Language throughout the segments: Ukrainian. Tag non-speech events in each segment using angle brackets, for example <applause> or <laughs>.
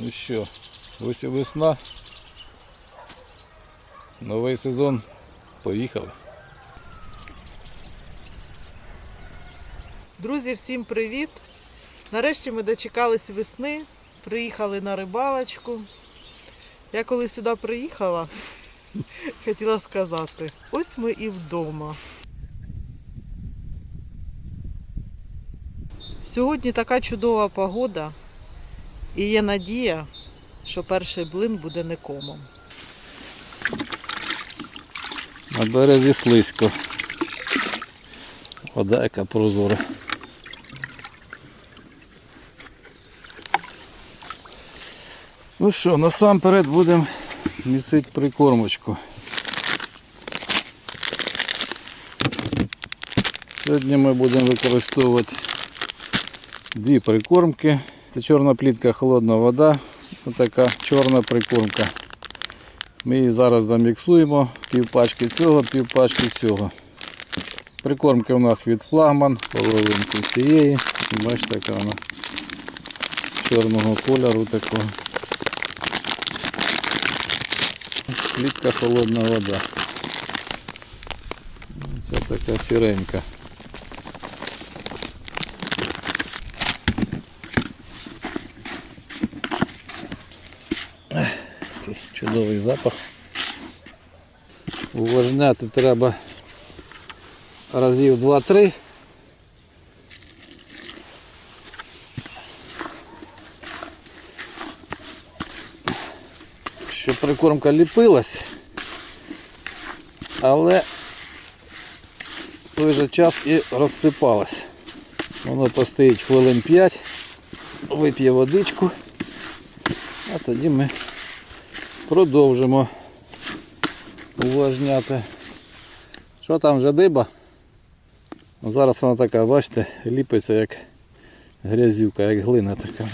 Ну що, ось і весна. Новий сезон. Поїхали. Друзі, всім привіт! Нарешті ми дочекались весни, приїхали на рибалочку. Я коли сюди приїхала, <laughs> хотіла сказати, ось ми і вдома. Сьогодні така чудова погода і є надія, що перший блин буде не комом. На березі слизько. Вода яка прозора. Ну що, насамперед будемо місити прикормочку. Сьогодні ми будемо використовувати дві прикормки. Це чорна плітка, холодна вода. Отака чорна прикормка. Ми її зараз заміксуємо, пів пачки цього, пів пачки цього. Прикормки у нас від флагман, половинку цієї. Бачите, яка вона чорного кольору такого. Плітка холодна вода. Це така сіренька. Такий Чудовий запах. Увлажняти треба разів 2-3. Щоб прикормка ліпилась, але в той же час і розсипалась. Воно постоїть хвилин 5, вип'є водичку, а тоді ми продовжимо увлажняти. Що там вже диба? Ну, Зараз вона така, бачите, ліпиться як грязюка, як глина така.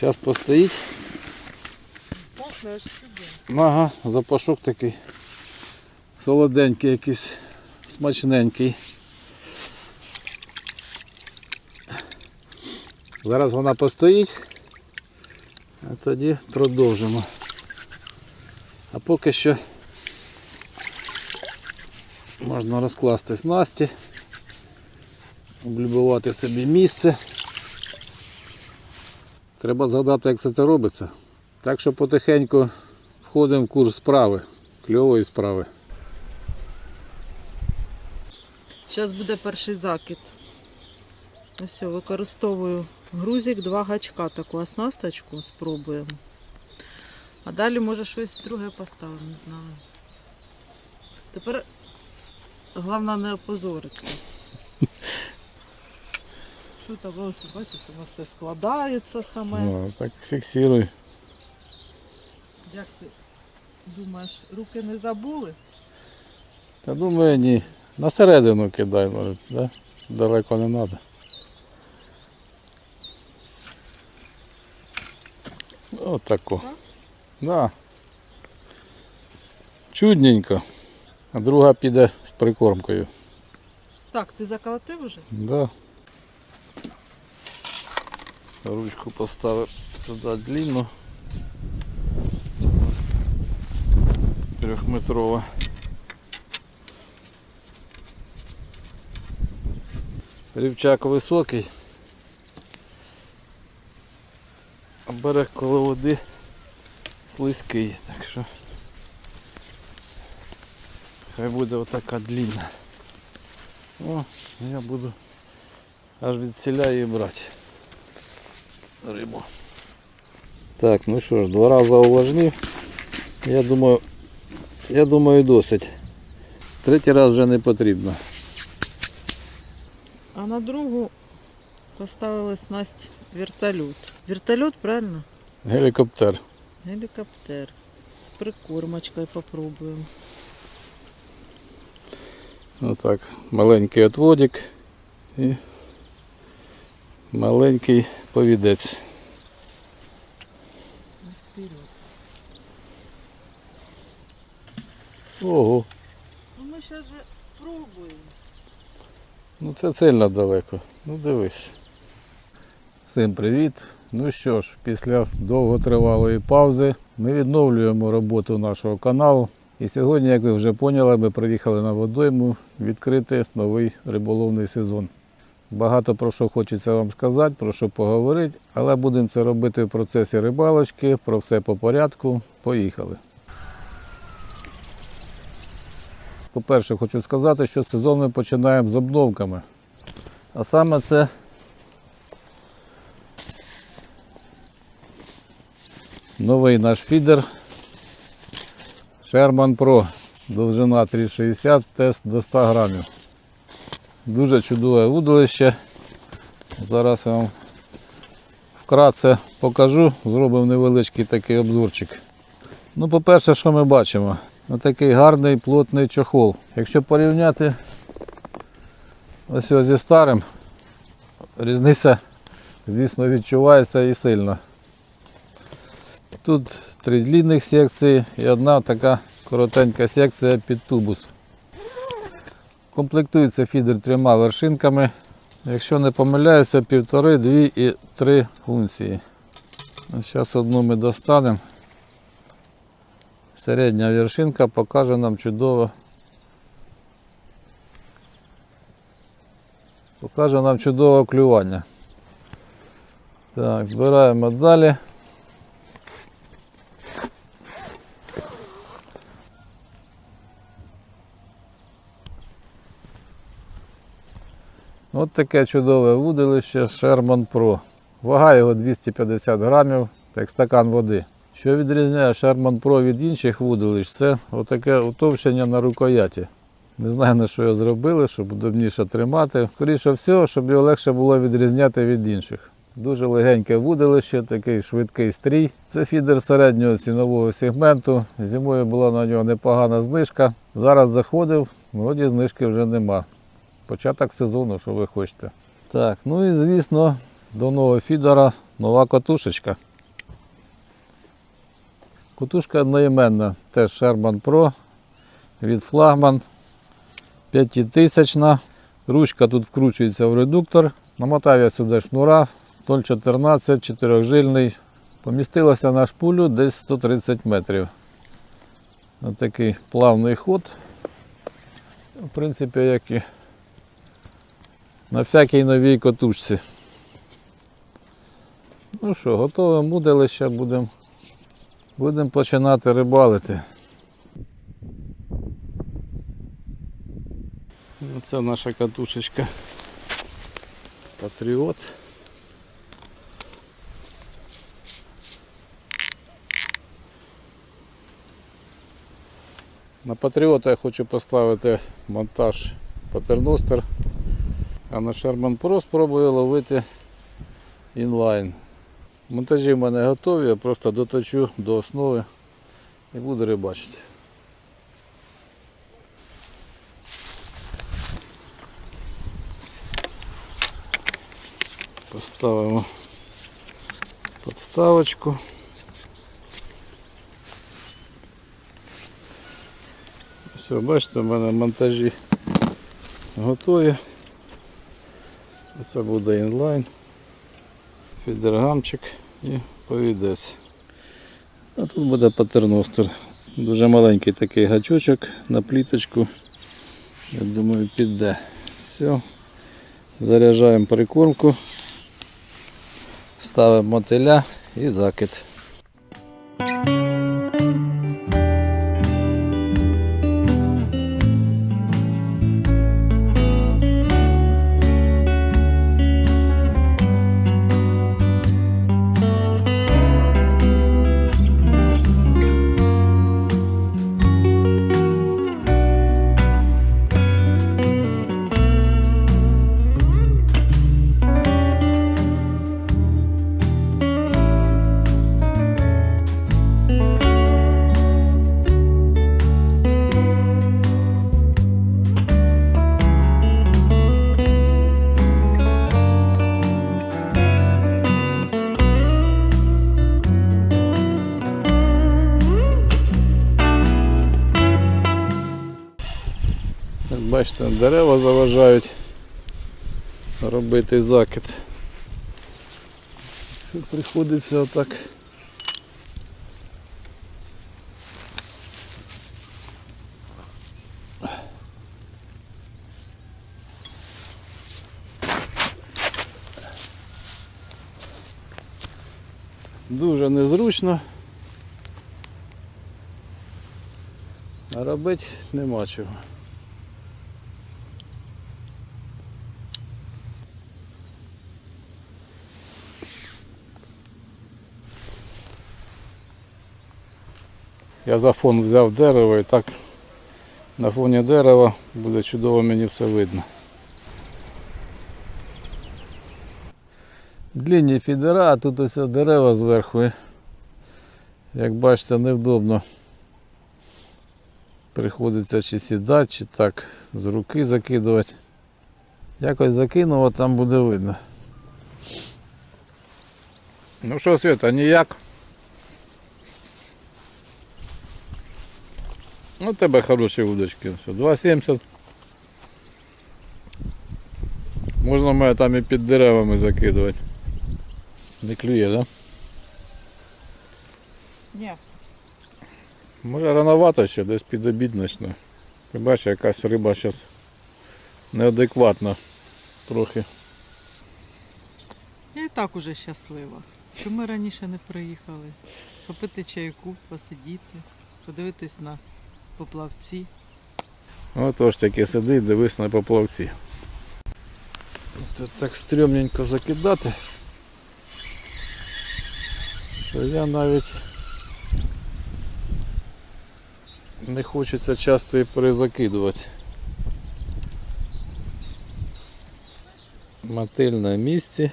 Зараз постоїть. Ага, запашок такий солоденький якийсь, смачненький. Зараз вона постоїть, а тоді продовжимо. А поки що можна розкласти снасті, облюбувати собі місце. Треба згадати, як це це робиться. Так що потихеньку входимо в курс справи, кльової справи. Зараз буде перший закид. Ось використовую грузик, два гачка, таку оснасточку спробуємо. А далі може щось друге поставимо, не знаю. Тепер головне не опозоритися. Що там, ось бачиш, воно все складається саме. Ну, так фіксируй. Як ти думаєш, руки не забули? Та думаю, ні. На середину кидай, може, да? далеко не треба. Отако. Так? Да. Чудненько. А друга піде з прикормкою. Так, ти заколотив вже? Да. Ручку поставив сюди длинну. Це у нас трьохметрова. Рівчак високий. А берег коло води слизький, так що хай буде отака длинна. О, я буду аж від селя її брати. Рибу. Так, ну що ж, два рази увлажнив. Я думаю, я думаю досить. Третій раз вже не потрібно. А на другу поставили снасть вертольот. Вертольот, правильно? Гелікоптер. Гелікоптер. З прикормочкою попробуємо. Отак. Маленький отводик і маленький повідець. Ого. Ну ми ще ж пробуємо. Ну це сильно далеко. Ну дивись. Всім привіт. Ну що ж, після довготривалої паузи ми відновлюємо роботу нашого каналу. І сьогодні, як ви вже поняли, ми приїхали на водойму відкрити новий риболовний сезон. Багато про що хочеться вам сказати, про що поговорити, але будемо це робити в процесі рибалочки, про все по порядку. Поїхали. По-перше, хочу сказати, що сезон ми починаємо з обновками. А саме це новий наш фідер Sherman Pro. Довжина 360, тест до 100 грамів. Дуже чудове вудилище. Зараз я вам вкратце покажу, зробив невеличкий такий обзорчик. Ну, по-перше, що ми бачимо? Отакий гарний плотний чохол. Якщо порівняти ось його зі старим, різниця, звісно, відчувається і сильно. Тут три длинних секції і одна така коротенька секція під тубус. Комплектується фідер трьома вершинками. Якщо не помиляюся, півтори, дві і три функції. Зараз одну ми достанемо. Середня вершинка покаже нам чудово. Покаже нам чудове клювання. Так, збираємо далі. От таке чудове вудилище Sherman Pro. Вага його 250 грамів, як стакан води. Що відрізняє Sherman Pro від інших вудилищ, це отаке утовщення на рукояті. Не знаю на що його зробили, щоб удобніше тримати. Скоріше всього, щоб його легше було відрізняти від інших. Дуже легеньке вудилище, такий швидкий стрій. Це фідер середнього цінового сегменту. Зимою була на нього непогана знижка. Зараз заходив, вроді знижки вже нема. Початок сезону, що ви хочете. Так, ну і звісно, до нового фідера нова катушечка. Катушка одноіменна, теж Sherman Pro від флагман 5000. Ручка тут вкручується в редуктор. Намотав я сюди шнура, 0,14, 4жильний. Помістилося на шпулю десь 130 метрів. Ось такий плавний ход. В принципі, як і на всякій новій котушці. Ну що, готове муделище, будемо будем починати рибалити. Це наша катушечка Патріот. На Патріота я хочу поставити монтаж патерностер. А на Sherman Pro спробую ловити інлайн. Монтажі в мене готові, я просто доточу до основи і буду рибачити. Поставимо подставочку. Все, бачите, в мене монтажі готові. Це буде інлайн, фідергамчик і повідець. А тут буде патерностер. Дуже маленький такий гачочок на пліточку. Я думаю, піде. Все. Заряджаємо прикормку, ставимо мотиля і закид. Бачите, дерева заважають робити закид. приходиться отак. Дуже незручно. А робити нема чого. Я за фон взяв дерево і так на фоні дерева буде чудово мені все видно. Длінні фідера, а тут ось дерева зверху. Як бачите, невдобно. Приходиться чи сідати, чи так з руки закидувати. Якось закинув, а там буде видно. Ну що, Свята, ніяк? Ну, у тебе хороші удочки. Все, 2,70. Можна мене там і під деревами закидувати. Не клює, так? Да? Ні. Може рановато ще, десь під обід почне. Ти бачиш, якась риба зараз неадекватна трохи. Я і так уже щаслива. Що ми раніше не приїхали. Попити чайку, посидіти, подивитись на поплавці. Отож таки сиди, дивись на поплавці. Тут так стрьомненько закидати. Що я навіть не хочеться часто і перезакидувати. Мотиль на місці.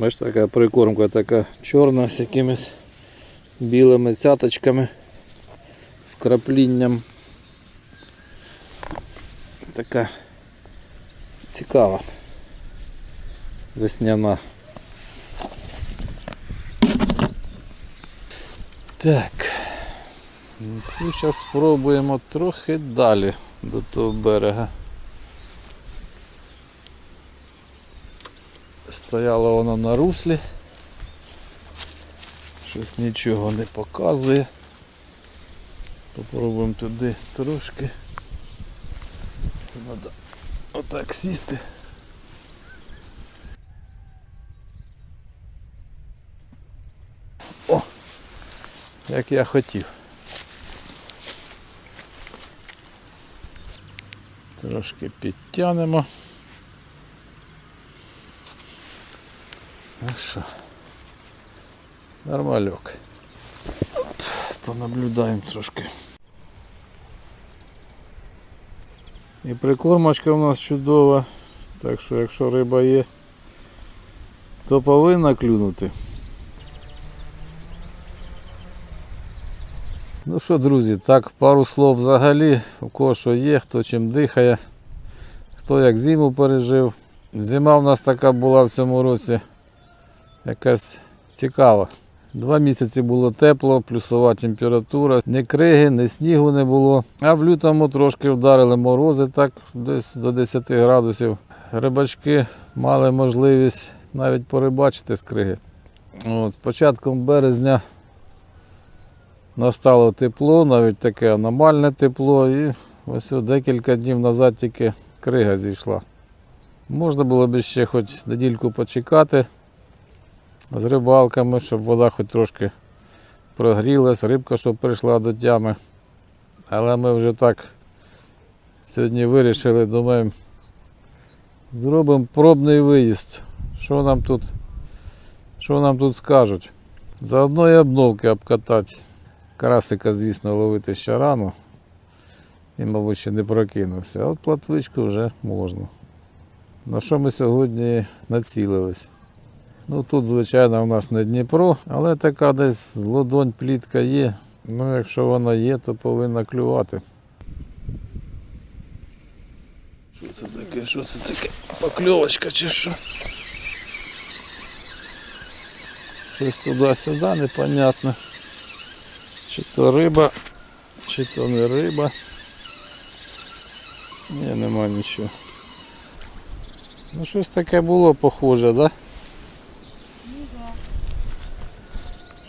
Бачиш, така прикормка така чорна з якимись білими цяточками, вкраплінням. Така цікава. Весняна. Так. Зараз спробуємо трохи далі до того берега. Стояло воно на руслі. Щось нічого не показує. Попробуємо туди трошки. Треба отак сісти. О! Як я хотів. Трошки підтягнемо. Ну що? Нормальок. Понаблюдаємо трошки. І прикормочка у нас чудова. Так що якщо риба є, то повинна клюнути. Ну що, друзі, так, пару слов взагалі, у кого що є, хто чим дихає, хто як зиму пережив. Зима в нас така була в цьому році якась цікава. Два місяці було тепло, плюсова температура, ні криги, ні снігу не було. А в лютому трошки вдарили морози, так десь до 10 градусів. Рибачки мали можливість навіть порибачити з криги. От, з початком березня настало тепло, навіть таке аномальне тепло, і ось декілька днів назад тільки крига зійшла. Можна було б ще хоч недільку почекати з рибалками, щоб вода хоч трошки прогрілась, рибка щоб прийшла до тями. Але ми вже так сьогодні вирішили, думаємо, зробимо пробний виїзд. Що нам тут, що нам тут скажуть? Заодно і обновки обкатати. Карасика, звісно, ловити ще рано. І, мабуть, ще не прокинувся. А от платвичку вже можна. На що ми сьогодні націлились? Ну тут, звичайно, у нас не Дніпро, але така десь з плітка є. Ну, якщо вона є, то повинна клювати. Що це таке? Що це таке? Покльовочка чи що? Щось туди-сюди, непонятно. Чи то риба, чи то не риба. Ні, нема нічого. Ну щось таке було похоже, да? Ну так.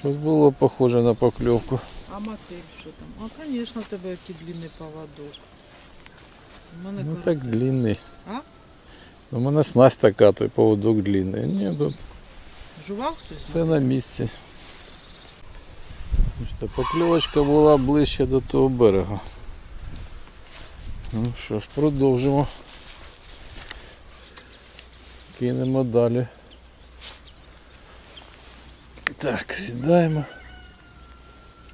Щось було похоже на покльовку. А мотиль що там? А, звісно, тебе який длинний поводок. У мене Ну короткий. так длинний. А? У мене снасть така, той поводок длинний. Ні, тут Жував хтось? все на місці. Бачите, Покльовочка була ближче до того берега. Ну що ж, продовжимо. Кинемо далі. Так, сідаємо.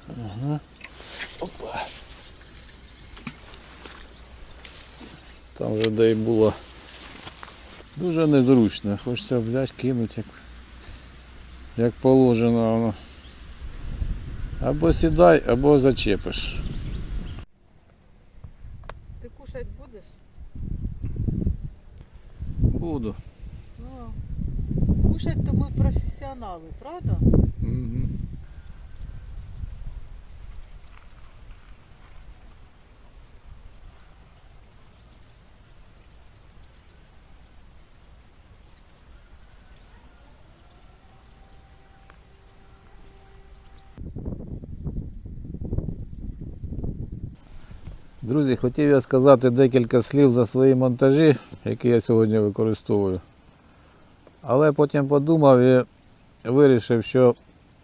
Ага. Опа. Там вже де й було дуже незручно. Хочеться взяти, кинути як, як положено воно. Або сідай, або зачепиш. Ти кушати будеш? Буду. Кушать то ми професіонали, правда? Угу. Друзі, хотів я сказати декілька слів за свої монтажі, які я сьогодні використовую. Але потім подумав і вирішив, що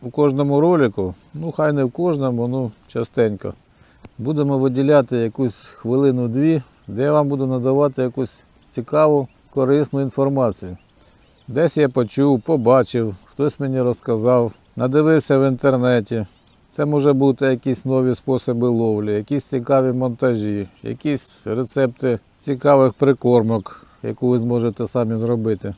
у кожному ролику, ну хай не в кожному, ну частенько, будемо виділяти якусь хвилину-дві, де я вам буду надавати якусь цікаву, корисну інформацію. Десь я почув, побачив, хтось мені розказав, надивився в інтернеті. Це може бути якісь нові способи ловлі, якісь цікаві монтажі, якісь рецепти цікавих прикормок, яку ви зможете самі зробити.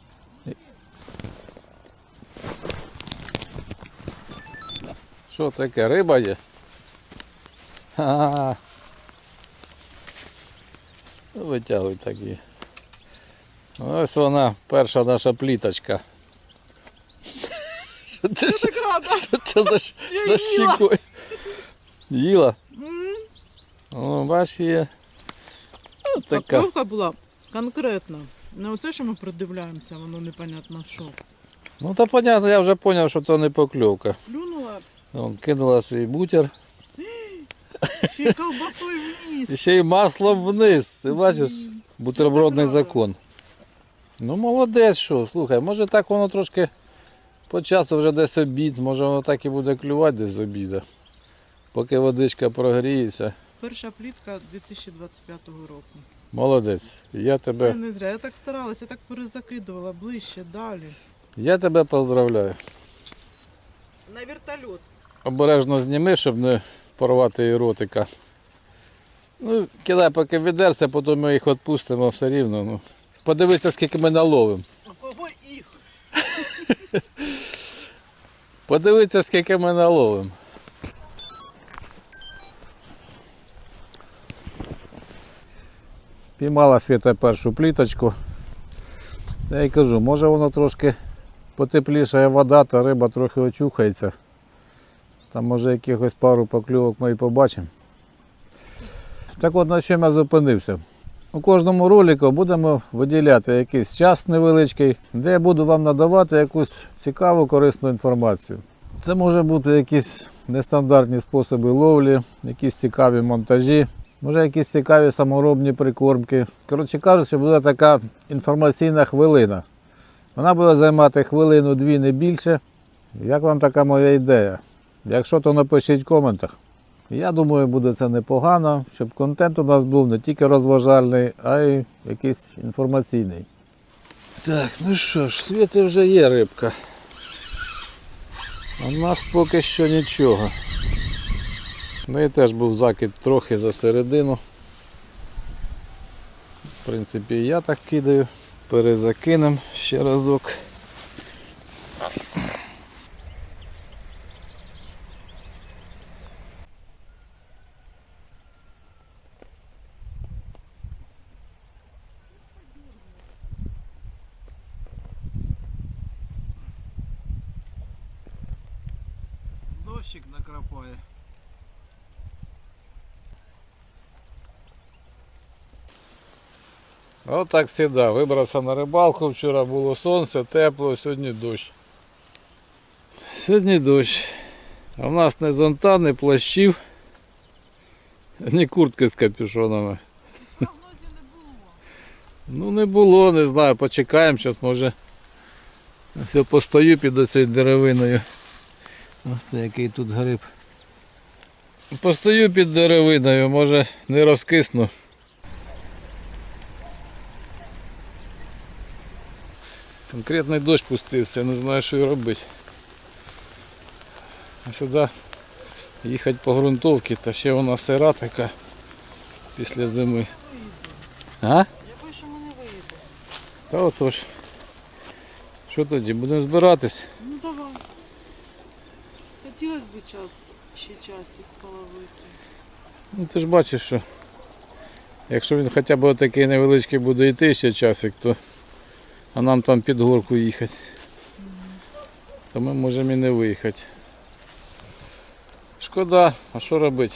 Що таке, риба є? Ха-ха. Ну, Витягуй так її. Ось вона, перша наша пліточка. <laughs> Що це, ж- так рада. <laughs> що це за, за щікою? Їла? О, бач є. Така. Покльовка була конкретна. Не оце, що ми придивляємося, воно непонятно що. Ну то понятно, я вже зрозумів, що то не покльовка. Плюнула, Вон, кинула свій бутер. ще й колбасою вниз. ще й маслом вниз. Ти бачиш? Бутербродний закон. Ну молодець, що, слухай, може так воно трошки по часу вже десь обід, може воно так і буде клювати десь з обіду. Поки водичка прогріється. Перша плітка 2025 року. Молодець. Я Це тебе, не зря. Я так старалася, я так перезакидувала ближче, далі. я тебе поздравляю. На вертольот. Обережно зніми, щоб не порвати її ротика. Ну, кидай, поки відерся, потім ми їх відпустимо все рівно. Ну. Подивися, скільки ми наловимо. А кого їх? Подивися, скільки ми наловимо. Піймала світа першу пліточку. Я їй кажу, може воно трошки потеплішає вода, та риба трохи очухається. Там може якихось пару покльовок ми і побачимо. Так от на чому я зупинився. У кожному ролику будемо виділяти якийсь час невеличкий, де я буду вам надавати якусь цікаву, корисну інформацію. Це може бути якісь нестандартні способи ловлі, якісь цікаві монтажі, може якісь цікаві саморобні прикормки. Коротше кажучи, буде така інформаційна хвилина. Вона буде займати хвилину-дві не більше. Як вам така моя ідея? Якщо то напишіть в коментах. Я думаю, буде це непогано, щоб контент у нас був не тільки розважальний, а й якийсь інформаційний. Так, ну що ж, світи вже є рибка. А в нас поки що нічого. Ну і теж був закид трохи за середину. В принципі, я так кидаю. Перезакинем ще разок. Отак завжди. Вибрався на рибалку, вчора було сонце, тепло, сьогодні дощ. Сьогодні дощ. А в нас не зонта, не плащів, ні куртки з капюшонами. Не було. Ну не було, не знаю, почекаємо, зараз може. Все постою під цією деревиною. Ось який тут гриб. Постою під деревиною, може не розкисну. Конкретний дощ пустився, не знаю, що і робити. А сюди їхати по ґрунтовці, та ще вона сира така після зими. А? Я боюсь, що ми не виїдемо. Та отож. Що тоді, будемо збиратись? Ну давай. Хотілося б час, ще часик половити. Ну ти ж бачиш, що якщо він хоча б такий невеличкий буде йти ще часик, то а нам там під горку їхати, то ми можемо і не виїхати. Шкода, а що робити?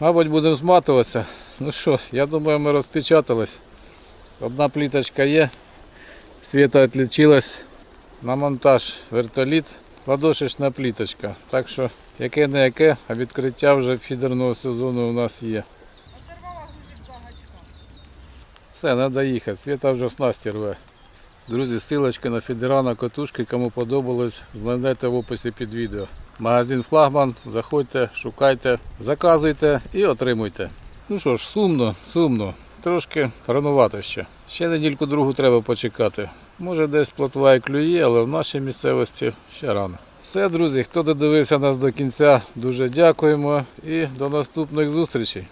Мабуть, будемо зматуватися. Ну що, я думаю, ми розпечатались. Одна пліточка є, світа відлічилась. На монтаж вертоліт, ладошечна пліточка. Так що яке не яке, а відкриття вже фідерного сезону у нас є. Оторвала грузик два гачка. Все, треба їхати. Світа вже снасті рве. Друзі, силочки на фідерана котушки, кому подобалось, знайдете в описі під відео. Магазин Флагман, заходьте, шукайте, заказуйте і отримуйте. Ну що ж, сумно, сумно. Трошки ранувато ще. Ще недільку другу треба почекати. Може десь плотва і клює, але в нашій місцевості ще рано. Все, друзі, хто додивився нас до кінця, дуже дякуємо і до наступних зустрічей.